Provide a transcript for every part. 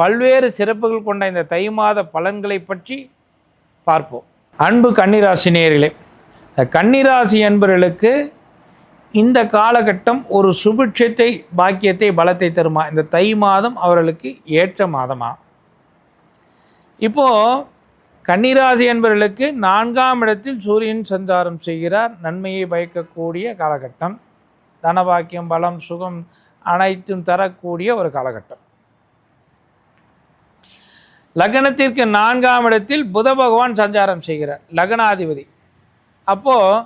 பல்வேறு சிறப்புகள் கொண்ட இந்த தை மாத பலன்களை பற்றி பார்ப்போம். அன்பு கன்னிராசி நேயர்களே கன்னிராசி என்பவர்களுக்கு இந்த காலகட்டம் ஒரு சுபிட்சத்தை பாக்கியத்தை பலத்தை தருமா? இந்த தை மாதம் அவர்களுக்கு ஏற்ற மாதமா? இப்போ கன்னிராசி என்பவர்களுக்கு நான்காம் இடத்தில் சூரியன் சஞ்சாரம் செய்கிறார். நன்மையை பயக்கக்கூடிய காலகட்டம். தனபாக்கியம் பலம் சுகம் அனைத்தும் தரக்கூடிய ஒரு காலகட்டம். லக்னத்திற்கு நான்காம் இடத்தில் புத பகவான் சஞ்சாரம் செய்கிறார் லக்னாதிபதி. அப்போது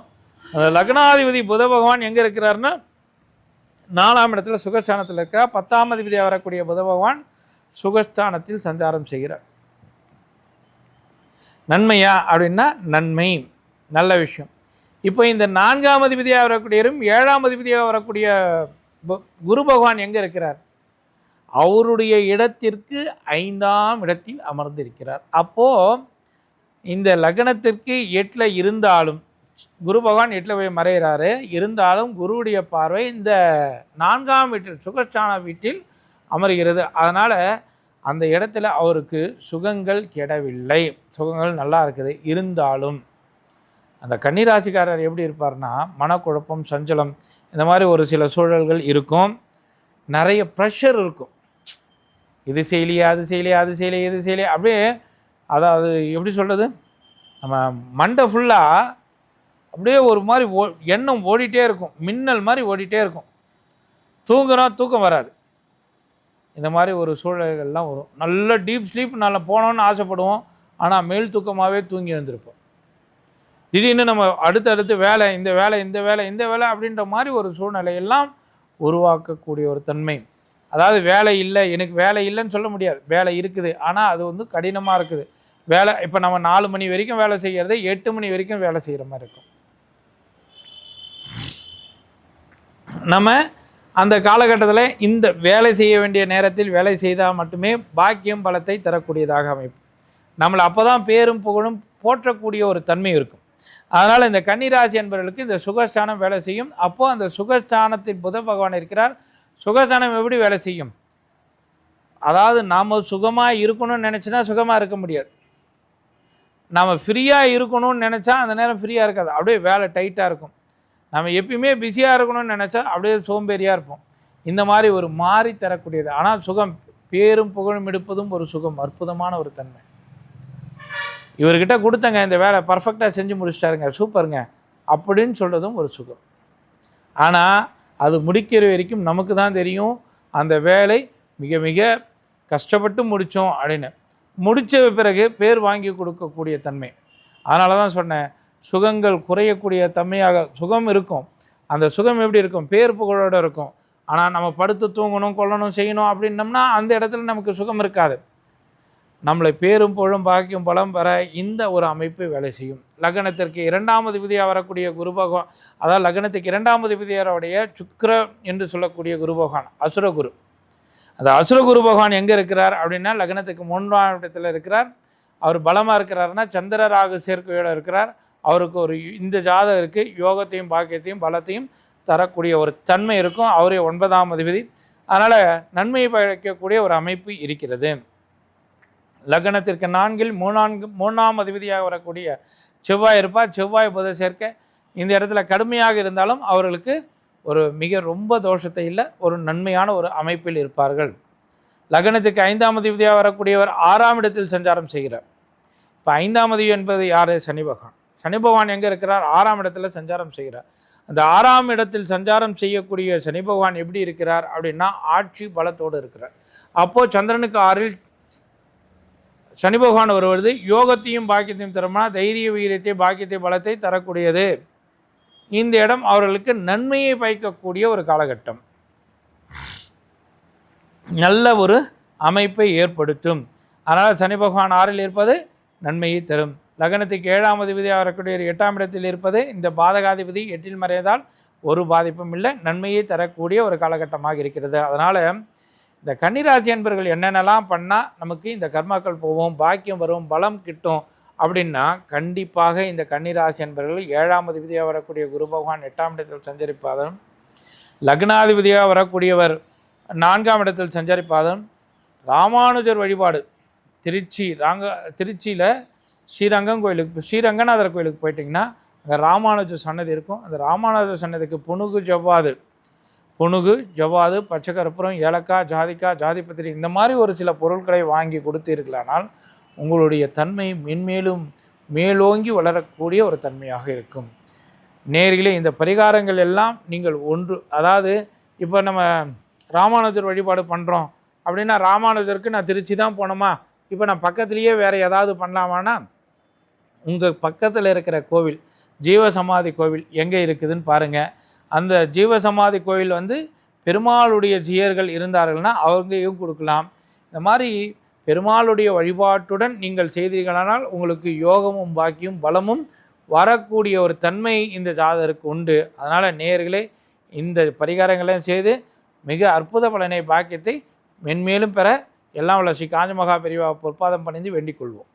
அந்த லக்னாதிபதி புத பகவான் எங்கே இருக்கிறாருன்னா நாலாம் இடத்துல சுகஸ்தானத்தில் இருக்கிறார். பத்தாம் அதிபதியாக வரக்கூடிய புத பகவான் சுகஸ்தானத்தில் சஞ்சாரம் செய்கிறார். நன்மையா அப்படின்னா நன்மை. நல்ல விஷயம். இப்போ இந்த நான்காம் அதிபதியாக வரக்கூடியவரும் ஏழாம் அதிபதியாக வரக்கூடிய பு- குரு பகவான் எங்கே இருக்கிறார்? அவருடைய இடத்திற்கு ஐந்தாம் இடத்தில் அமர்ந்திருக்கிறார். அப்போது இந்த லக்னத்திற்கு எட்டில் இருந்தாலும் குரு பகவான் எட்டில் போய் மறைகிறாரு இருந்தாலும் குருவுடைய பார்வை இந்த நான்காம் வீட்டில் சுகஸ்தான வீட்டில் அமர்கிறது. அதனால் அந்த இடத்துல அவருக்கு சுகங்கள் கெடவில்லை. சுகங்கள் நல்லா இருக்குது. இருந்தாலும் அந்த கன்னிராசிக்காரர் எப்படி இருப்பார்னா மனக்குழப்பம் சஞ்சலம் இந்த மாதிரி ஒரு சில சூழல்கள் இருக்கும். நிறைய ப்ரெஷர் இருக்கும். இது செய்யலையே அது செய்யலையே அது செய்யலையே இது செய்யலையே அப்படியே அதாவது எப்படி சொல்கிறது நம்ம மண்டை ஃபுல்லாக அப்படியே ஒரு மாதிரி ஓ எண்ணம் ஓடிட்டே இருக்கும். மின்னல் மாதிரி ஓடிட்டே இருக்கும். தூங்குறோம் தூக்கம் வராது. இந்த மாதிரி ஒரு சூழல்கள்லாம் வரும். நல்ல டீப் ஸ்லீப் நல்லா போனோன்னு ஆசைப்படுவோம். ஆனால் மேல் தூக்கமாகவே தூங்கி வந்திருப்போம் திடீர்னு நம்ம அடுத்தடுத்து வேலை இந்த வேலை இந்த வேலை இந்த வேலை அப்படின்ற மாதிரி ஒரு சூழ்நிலையெல்லாம் உருவாக்கக்கூடிய ஒரு தன்மை. அதாவது வேலை இல்லை எனக்கு வேலை இல்லைன்னு சொல்ல முடியாது. வேலை இருக்குது ஆனால் அது வந்து கடினமாக இருக்குது. வேலை இப்போ நம்ம நாலு மணி வரைக்கும் வேலை செய்கிறது எட்டு மணி வரைக்கும் வேலை செய்கிற மாதிரி இருக்கும். நம்ம அந்த காலகட்டத்தில் இந்த வேலை செய்ய வேண்டிய நேரத்தில் வேலை செய்தால் மட்டுமே பாக்கியம் பலத்தை தரக்கூடியதாக அமைப்பு. நம்மளை அப்போ தான் பேரும் புகழும் போற்றக்கூடிய ஒரு தன்மை இருக்கும். அதனால் இந்த கன்னிராசி என்பவர்களுக்கு இந்த சுகஸ்தானம் வேலை செய்யும். அப்போது அந்த சுகஸ்தானத்தில் புத பகவான் இருக்கிறார். சுகஸ்தானம் எப்படி வேலை செய்யும்? அதாவது நாம் சுகமாக இருக்கணும்னு நினச்சினா சுகமாக இருக்க முடியாது. நாம் ஃப்ரீயாக இருக்கணும்னு நினச்சா அந்த நேரம் ஃப்ரீயாக இருக்காது. அப்படியே வேலை டைட்டாக இருக்கும். நம்ம எப்பயுமே பிஸியாக இருக்கணும்னு நினச்சா அப்படியே சோம்பேறியாக இருப்போம். இந்த மாதிரி ஒரு மாறி தரக்கூடியது. ஆனால் சுகம் பேரும் புகழும் எடுப்பதும் ஒரு சுகம் அற்புதமான ஒரு தன்மை. இவர்கிட்ட கொடுத்தங்க இந்த வேலை பர்ஃபெக்டாக செஞ்சு முடிச்சிட்டாருங்க சூப்பருங்க அப்படின்னு சொல்கிறதும் ஒரு சுகம். ஆனால் அது முடிக்கிற வரைக்கும் நமக்கு தான் தெரியும் அந்த வேலை மிக மிக கஷ்டப்பட்டு முடித்தோம் அப்படின்னு. முடித்த பிறகு பேர் வாங்கி கொடுக்கக்கூடிய தன்மை. அதனால தான் சொன்னேன் சுகங்கள் குறையக்கூடிய தன்மையாக சுகம் இருக்கும். அந்த சுகம் எப்படி இருக்கும்? பேர் புகழோடு இருக்கும். ஆனால் நம்ம படுத்து தூங்கணும் கொல்லணும் செய்யணும் அப்படின்னம்னா அந்த இடத்துல நமக்கு சுகம் இருக்காது. நம்மளை பேரும் புழும் பாக்கியும் பலம் பெற இந்த ஒரு அமைப்பு வேலை செய்யும். லக்னத்திற்கு இரண்டாமது விதியாக வரக்கூடிய குரு பகவான் அதாவது லக்னத்துக்கு இரண்டாமது விதியாருடைய சுக்கர என்று சொல்லக்கூடிய குரு பகவான் அசுரகுரு அந்த அசுரகுரு பகவான் எங்கே இருக்கிறார் அப்படின்னா லக்னத்துக்கு மூன்றாம் இடத்துல இருக்கிறார். அவர் பலமாக இருக்கிறாருன்னா சந்திர ராகு சேர்க்கையோடு இருக்கிறார். அவருக்கு ஒரு இந்த ஜாதகருக்கு யோகத்தையும் பாக்கியத்தையும் பலத்தையும் தரக்கூடிய ஒரு தன்மை இருக்கும். அவரே ஒன்பதாம் அதிபதி அதனால் நன்மையை பயக்கக்கூடிய ஒரு அமைப்பு இருக்கிறது. லக்னத்திற்கு நான்கில் மூணான்கு மூணாம் அதிபதியாக வரக்கூடிய செவ்வாய் இருப்பார். செவ்வாய் புத சேர்க்கை இந்த இடத்துல கடுமையாக இருந்தாலும் அவர்களுக்கு ஒரு மிக ரொம்ப தோஷத்தை இல்லை ஒரு நன்மையான ஒரு அமைப்பில் இருப்பார்கள். லக்னத்துக்கு ஐந்தாம் அதிபதியாக வரக்கூடியவர் ஆறாம் இடத்தில் சஞ்சாரம் செய்கிறார். இப்போ ஐந்தாம் அதிபதி என்பது யார்? சனி பகவான். சனி பகவான் எங்கே இருக்கிறார்? ஆறாம் இடத்துல சஞ்சாரம் செய்கிறார். அந்த ஆறாம் இடத்தில் சஞ்சாரம் செய்யக்கூடிய சனி பகவான் எப்படி இருக்கிறார் அப்படின்னா ஆட்சி பலத்தோடு இருக்கிறார். அப்போது சந்திரனுக்கு ஆறில் சனி பகவான் வருவது யோகத்தையும் பாக்கியத்தையும் தருமா தைரிய வீரியத்தை பாக்கியத்தை பலத்தை தரக்கூடியது. இந்த இடம் அவர்களுக்கு நன்மையை பயக்கக்கூடிய ஒரு காலகட்டம். நல்ல ஒரு அமைப்பை ஏற்படுத்தும். அதனால் சனி பகவான் ஆறில் இருப்பது நன்மையை தரும். லக்னத்துக்கு ஏழாம் அதிபதியாக வரக்கூடிய ஒரு எட்டாம் இடத்தில் இருப்பது இந்த பாதகாதிபதி எட்டில் மறையதால் ஒரு பாதிப்பும் இல்லை நன்மையை தரக்கூடிய ஒரு காலகட்டமாக இருக்கிறது. அதனால் இந்த கன்னிராசி என்பர்கள் என்னென்னலாம் பண்ணால் நமக்கு இந்த கர்மாக்கள் போவோம் பாக்கியம் வரும் பலம் கிட்டும் அப்படின்னா கண்டிப்பாக இந்த கன்னிராசி அன்பர்கள் ஏழாம் அதிபதியாக வரக்கூடிய குரு பகவான் எட்டாம் இடத்தில் சஞ்சரிப்பாதன் லக்னாதிபதியாக வரக்கூடியவர் நான்காம் இடத்தில் சஞ்சரிப்பாதன் ராமானுஜர் வழிபாடு திருச்சி ராங்க திருச்சியில் ஸ்ரீரங்கம் கோயிலுக்கு ஸ்ரீரங்கநாதர் கோயிலுக்கு போயிட்டிங்கன்னா அங்கே ராமானுஜர் சன்னதி இருக்கும். அந்த ராமானுஜர் சன்னதிக்கு புனுகு ஜவ்வாது புனுகு ஜவ்வாது பச்சை ஏலக்காய் ஜாதிக்காய் ஜாதிபத்திரி இந்த மாதிரி ஒரு சில பொருட்களை வாங்கி கொடுத்தீர்களானால் உங்களுடைய தன்மை மென்மேலும் மேலோங்கி வளரக்கூடிய ஒரு தன்மையாக இருக்கும். நேரிலே இந்த பரிகாரங்கள் எல்லாம் நீங்கள் ஒன்று அதாவது இப்போ நம்ம ராமானுஜர் வழிபாடு பண்ணுறோம் அப்படின்னா ராமானுஜருக்கு நான் திருச்சி தான் போனோமா? இப்போ நான் பக்கத்துலேயே வேறு ஏதாவது பண்ணலாமான்னா உங்கள் பக்கத்தில் இருக்கிற கோவில் ஜீவசமாதி கோவில் எங்கே இருக்குதுன்னு பாருங்கள் அந்த ஜீவசமாதி கோயில் வந்து பெருமாளுடைய ஜீயர்கள் இருந்தார்கள்னா அவங்கையும் கொடுக்கலாம். இந்த மாதிரி பெருமாளுடைய வழிபாட்டுடன் நீங்கள் செய்தீர்களானால் உங்களுக்கு யோகமும் பாக்கியும் பலமும் வரக்கூடிய ஒரு தன்மை இந்த ஜாதகருக்கு உண்டு. அதனால் நேர்களே இந்த பரிகாரங்களையும் செய்து மிக அற்புத பலனை பாக்கியத்தை மென்மேலும் பெற எல்லாம் வளர்ச்சி காஞ்சமகா பெரியவா பொற்பாதம் பணிந்து வேண்டிக் கொள்வோம்.